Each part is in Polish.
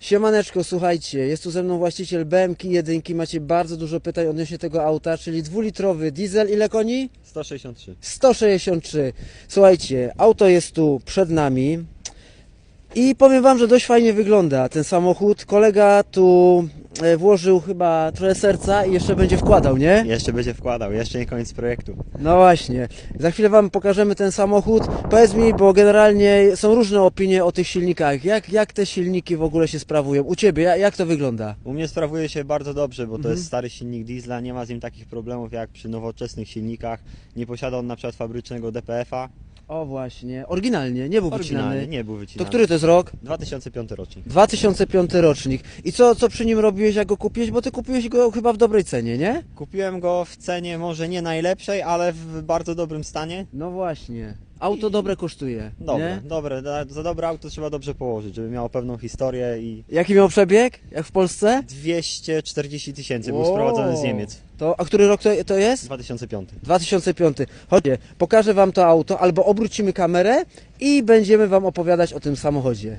Siemaneczko, słuchajcie, jest tu ze mną właściciel BMK jedynki, macie bardzo dużo pytań odnośnie tego auta, czyli dwulitrowy diesel, ile koni? 163. 163. Słuchajcie, auto jest tu przed nami i powiem wam, że dość fajnie wygląda ten samochód. Kolega tu włożył chyba trochę serca i jeszcze będzie wkładał, nie? Jeszcze będzie wkładał, jeszcze nie koniec projektu. No właśnie. Za chwilę Wam pokażemy ten samochód. Powiedz mi, bo generalnie są różne opinie o tych silnikach. Jak, jak te silniki w ogóle się sprawują? U Ciebie, jak, jak to wygląda? U mnie sprawuje się bardzo dobrze, bo to Mhm. jest stary silnik diesla, nie ma z nim takich problemów jak przy nowoczesnych silnikach. Nie posiada on na przykład fabrycznego DPF-a. O właśnie, oryginalnie, nie był Oryginalnie, wycinany. nie był To wycinany. który to jest rok? 2005 rocznik. 2005 rocznik. I co, co przy nim robiłeś, jak go kupiłeś? Bo Ty kupiłeś go chyba w dobrej cenie, nie? Kupiłem go w cenie może nie najlepszej, ale w bardzo dobrym stanie. No właśnie. Auto dobre kosztuje, Dobre, nie? dobre. Za- Za dobre auto trzeba dobrze położyć, żeby miało pewną historię i Jaki miał przebieg? Jak w Polsce? 240 tysięcy był sprowadzony z Niemiec. To, a który rok to, to jest? 2005. 2005. Chodźcie, pokażę Wam to auto, albo obrócimy kamerę i będziemy Wam opowiadać o tym samochodzie.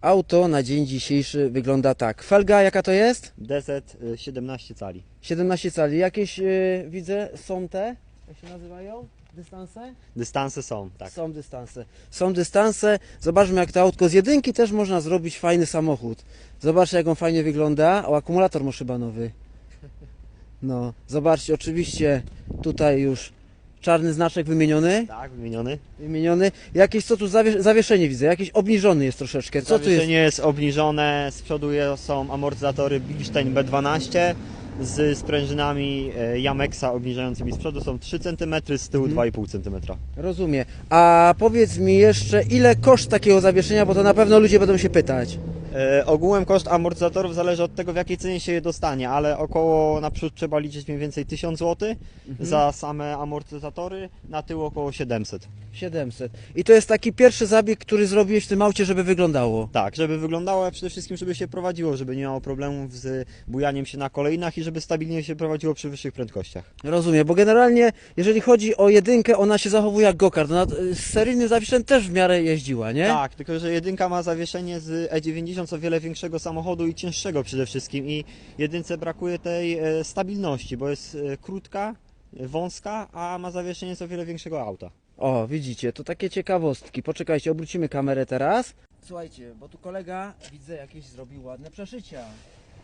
Auto na dzień dzisiejszy wygląda tak. Felga jaka to jest? DZ y, 17 cali. 17 cali. Jakieś yy, widzę są te, jak się nazywają? Dystanse? Dystanse są, tak. Są dystanse. Są dystanse. Zobaczmy jak to autko z jedynki też można zrobić fajny samochód. Zobaczcie jak on fajnie wygląda. O, akumulator ma chyba nowy. No, zobaczcie, oczywiście tutaj już czarny znaczek wymieniony. Tak, wymieniony. Wymieniony. Jakieś co tu zawie, zawieszenie widzę, jakiś obniżony jest troszeczkę. Co tu jest? Zawieszenie jest obniżone, z przodu je- są amortyzatory Bilstein B12 z sprężynami e, Yamexa obniżającymi z przodu są 3 cm, z tyłu Mhm. 2,5 cm. Rozumiem. A powiedz mi jeszcze, ile koszt takiego zawieszenia, bo to na pewno ludzie będą się pytać. E, ogółem koszt amortyzatorów zależy od tego w jakiej cenie się je dostanie, ale około naprzód trzeba liczyć mniej więcej 1000 zł Mhm. za same amortyzatory, na tył około 700. 700. I to jest taki pierwszy zabieg, który zrobiłeś w tym aucie, żeby wyglądało. Tak, żeby wyglądało, a przede wszystkim żeby się prowadziło, żeby nie miało problemów z bujaniem się na kolejnach i żeby stabilnie się prowadziło przy wyższych prędkościach. Rozumiem, bo generalnie, jeżeli chodzi o jedynkę, ona się zachowuje jak gokart. Ona y, z seryjnym zawieszeniem też w miarę jeździła, nie? Tak, tylko że jedynka ma zawieszenie z E90 o wiele większego samochodu i cięższego przede wszystkim i jedynce brakuje tej e, stabilności, bo jest e, krótka, wąska, a ma zawieszenie z o wiele większego auta. O, widzicie, to takie ciekawostki. Poczekajcie, obrócimy kamerę teraz. Słuchajcie, bo tu kolega, widzę, jakieś zrobił ładne przeszycia.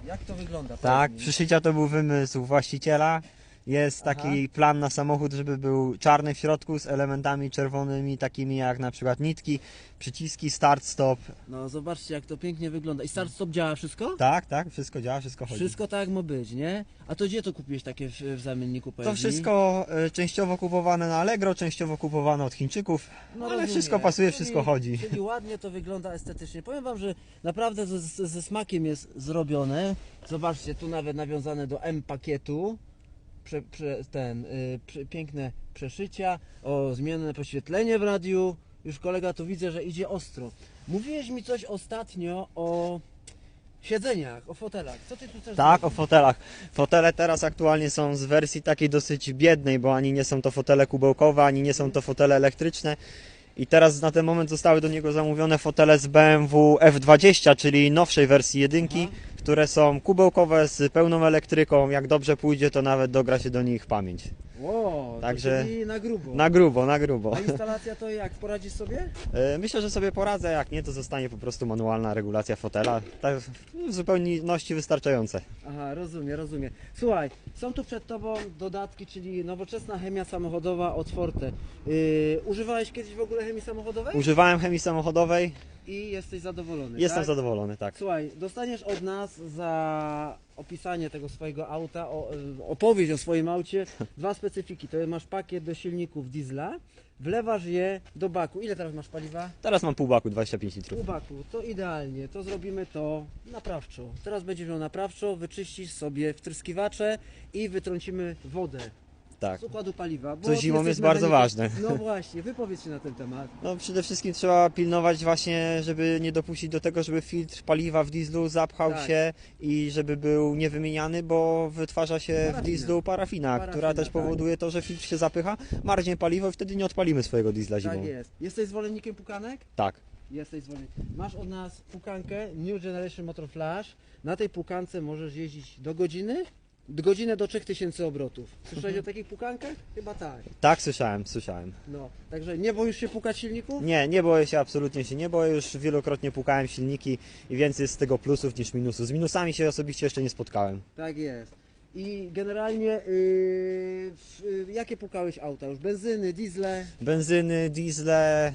Jak to wygląda? Tak, przyszycia to był wymysł właściciela. Jest taki plan na samochód, żeby był czarny w środku z elementami czerwonymi, takimi jak na przykład nitki, przyciski, start, stop. No, zobaczcie, jak to pięknie wygląda. I start stop działa wszystko? Tak, tak, wszystko działa, wszystko chodzi. Wszystko tak jak ma być, nie? A to gdzie to kupiłeś takie w, w zamienniku powiedz To wszystko e, częściowo kupowane na Allegro, częściowo kupowane od Chińczyków, No ale rozumiem. wszystko pasuje, Czyli- wszystko chodzi. Czyli ładnie to wygląda estetycznie. Powiem Wam, że naprawdę ze, ze smakiem jest zrobione. Zobaczcie, tu nawet nawiązane do M pakietu. Prze, prze, ten, y, prze, piękne przeszycia, o zmienne poświetlenie w radiu. Już kolega tu widzę, że idzie ostro. Mówiłeś mi coś ostatnio o siedzeniach, o fotelach. Co ty tu też Tak, o fotelach. Fotele teraz aktualnie są z wersji takiej dosyć biednej, bo ani nie są to fotele kubełkowe, ani nie są to fotele elektryczne. I teraz na ten moment zostały do niego zamówione fotele z BMW F20, czyli nowszej wersji jedynki, które są kubełkowe z pełną elektryką. Jak dobrze pójdzie, to nawet dogra się do nich pamięć. Wow, Także- czyli na grubo. Na grubo, na grubo. A instalacja to jak? Poradzisz sobie? E, Myślę, że sobie poradzę, jak nie, to zostanie po prostu manualna regulacja fotela. Tak w zupełności wystarczające. Aha, rozumiem, rozumiem. Słuchaj, są tu przed Tobą dodatki, czyli nowoczesna chemia samochodowa od Forte. Yy, używałeś kiedyś w ogóle chemii samochodowej? Używałem chemii samochodowej, I jesteś zadowolony, jestem tak? zadowolony, tak. Słuchaj, dostaniesz od nas za opisanie tego swojego auta, o, y, opowieść o swoim aucie, dwa specyfiki. To masz pakiet do silników diesla, wlewasz je do baku. Ile teraz masz paliwa? Teraz mam pół baku, 25 litrów. U baku, to idealnie, to zrobimy to naprawczo. Teraz będziesz miał naprawczo, wyczyścisz sobie wtryskiwacze i wytrącimy wodę Tak. z układu paliwa. bo Co zimą jest bardzo mechanikiem. ważne. No właśnie, wypowiedz się na ten temat. No przede wszystkim trzeba pilnować właśnie, żeby nie dopuścić do tego, żeby filtr paliwa w dieslu zapchał Tak. się i żeby był niewymieniany, bo wytwarza się Parafina. w dieslu parafina, Parafina, która też tak. powoduje to, że filtr się zapycha, marznie paliwo i wtedy nie odpalimy swojego diesla zimą. Tak jest. Jesteś zwolennikiem pukanek? Tak. Jesteś zwolniony. Masz od nas pukankę New Generation Motor Flash. Na tej pukance możesz jeździć do godziny, godzinę do 3000 obrotów. Słyszałeś o takich pukankach? Chyba tak. Tak, słyszałem, słyszałem. No, także nie boisz się pukać silników? Nie, nie boję się, absolutnie się nie boję. Już wielokrotnie pukałem silniki i więcej jest z tego plusów niż minusów. Z minusami się osobiście jeszcze nie spotkałem. Tak jest. I generalnie yy, w, yy, jakie pukałeś auta już? Benzyny, diesle? Benzyny, diesle,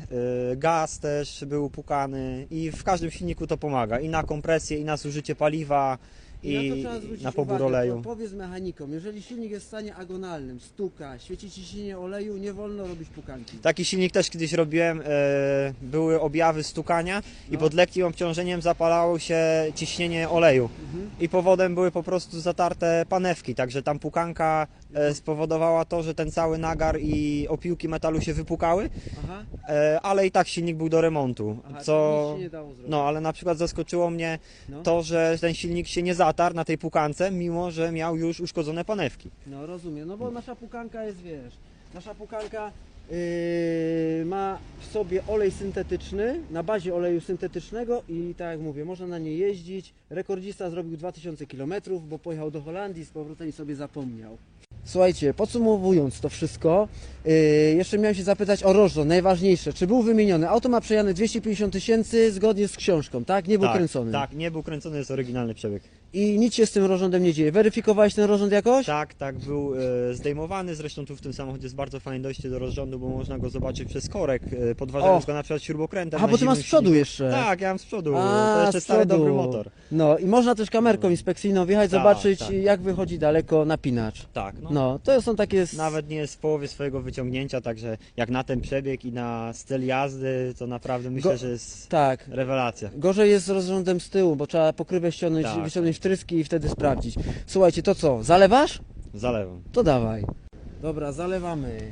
y, gaz też był pukany i w każdym silniku to pomaga. I na kompresję, i na zużycie paliwa, I, na to i trzeba zwrócić na pobór uwagę. oleju. Po- Powiedz mechanikom, jeżeli silnik jest w stanie agonalnym, stuka, świeci ciśnienie oleju, nie wolno robić pukanki. Taki silnik też kiedyś robiłem, e, były objawy stukania i No. pod lekkim obciążeniem zapalało się ciśnienie oleju. Mhm. I powodem były po prostu zatarte panewki, także tam pukanka e, spowodowała to, że ten cały nagar i opiłki metalu się wypukały, Aha, e, ale i tak silnik był do remontu. aha Co... nic się nie dało zrobić. No, ale na przykład zaskoczyło mnie No. to, że ten silnik się nie zatarł na tej pukance, mimo że miał już uszkodzone panewki. No rozumiem, no bo nasza pukanka jest, wiesz, nasza pukanka yy, ma w sobie olej syntetyczny, na bazie oleju syntetycznego i tak jak mówię, można na nie jeździć. Rekordzista zrobił 2000 km, bo pojechał do Holandii, z powrotem i sobie zapomniał. Słuchajcie, podsumowując to wszystko, yy, jeszcze miałem się zapytać o rożno, najważniejsze. Czy był wymieniony? Auto ma przejane 250 tysięcy zgodnie z książką, tak? Nie był tak, kręcony. Tak, nie był kręcony, jest oryginalny przebieg. I nic się z tym rozrządem nie dzieje. Weryfikowałeś ten rozrząd jakoś? Tak, tak, był e, zdejmowany, zresztą tu w tym samochodzie jest bardzo fajne dojście do rozrządu, bo można go zobaczyć przez korek, e, podważając O! go na przykład śrubokrętem. A na bo ty masz z przodu silniku. jeszcze. Tak, ja mam z przodu, A, to jeszcze z stary przodu. dobry motor. No i można też kamerką inspekcyjną wjechać, Tak, zobaczyć tak. jak wychodzi daleko napinacz. Tak, no. No, to są takie... s- Nawet nie jest w połowie swojego wyciągnięcia, także jak na ten przebieg i na styl jazdy, to naprawdę myślę, Go- że jest Tak. rewelacja. Gorzej jest z rozrządem z tyłu, bo trzeba pokrywę ściągnąć, Tak. wyciągnąć wtryski i wtedy sprawdzić. Słuchajcie, to co? Zalewasz? Zalewam. To dawaj. Dobra, zalewamy.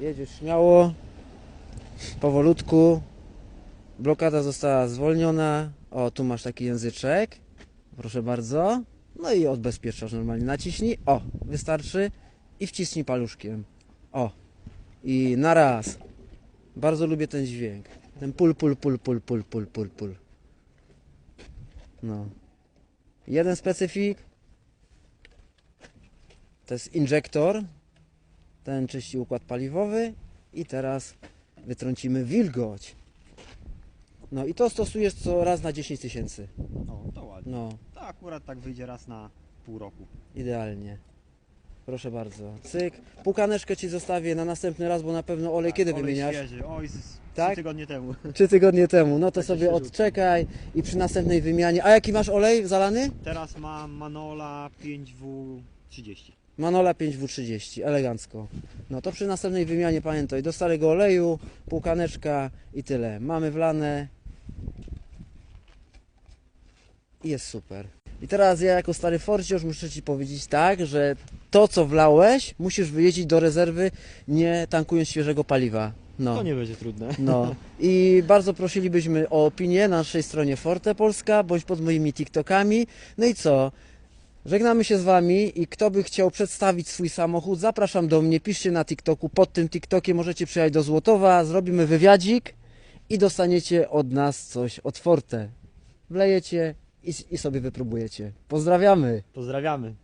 Jedziesz śmiało. Powolutku. Blokada została zwolniona. O, tu masz taki języczek. Proszę bardzo. No i odbezpieczasz normalnie. Naciśnij. O, wystarczy. I wciśnij paluszkiem. O. I na raz. Bardzo lubię ten dźwięk. Ten pul, pul, pul, pul, pul, pul, pul, pul. No. Jeden specyfik. To jest injektor. Ten czyści układ paliwowy. I teraz wytrącimy wilgoć. No i to stosujesz co raz na 10 tysięcy. O, to ładnie. No, To akurat tak wyjdzie raz na pół roku. idealnie. Proszę bardzo. Cyk. Pukaneczkę ci zostawię na następny raz, bo na pewno olej Tak, kiedy wymieniasz? Świeży. Oj, z Tak? trzy tygodnie temu. Trzy tygodnie temu. No to Taki sobie odczekaj i przy następnej wymianie. A jaki masz olej zalany? Teraz mam Manola 5W30. Manola 5W30, elegancko. No to przy następnej wymianie pamiętaj, do starego oleju, półkaneczka i tyle. Mamy wlane i jest super. I teraz ja jako stary forciarz muszę Ci powiedzieć tak, że to co wlałeś musisz wyjeździć do rezerwy nie tankując świeżego paliwa. No. To nie będzie trudne. No i bardzo prosilibyśmy o opinię na naszej stronie Forte Polska, bądź pod moimi TikTokami. No i co? Żegnamy się z Wami i kto by chciał przedstawić swój samochód, zapraszam do mnie, piszcie na TikToku, pod tym TikTokiem możecie przyjechać do Złotowa, zrobimy wywiadzik i dostaniecie od nas coś od Forte. Wlejecie i, i sobie wypróbujecie. Pozdrawiamy! Pozdrawiamy.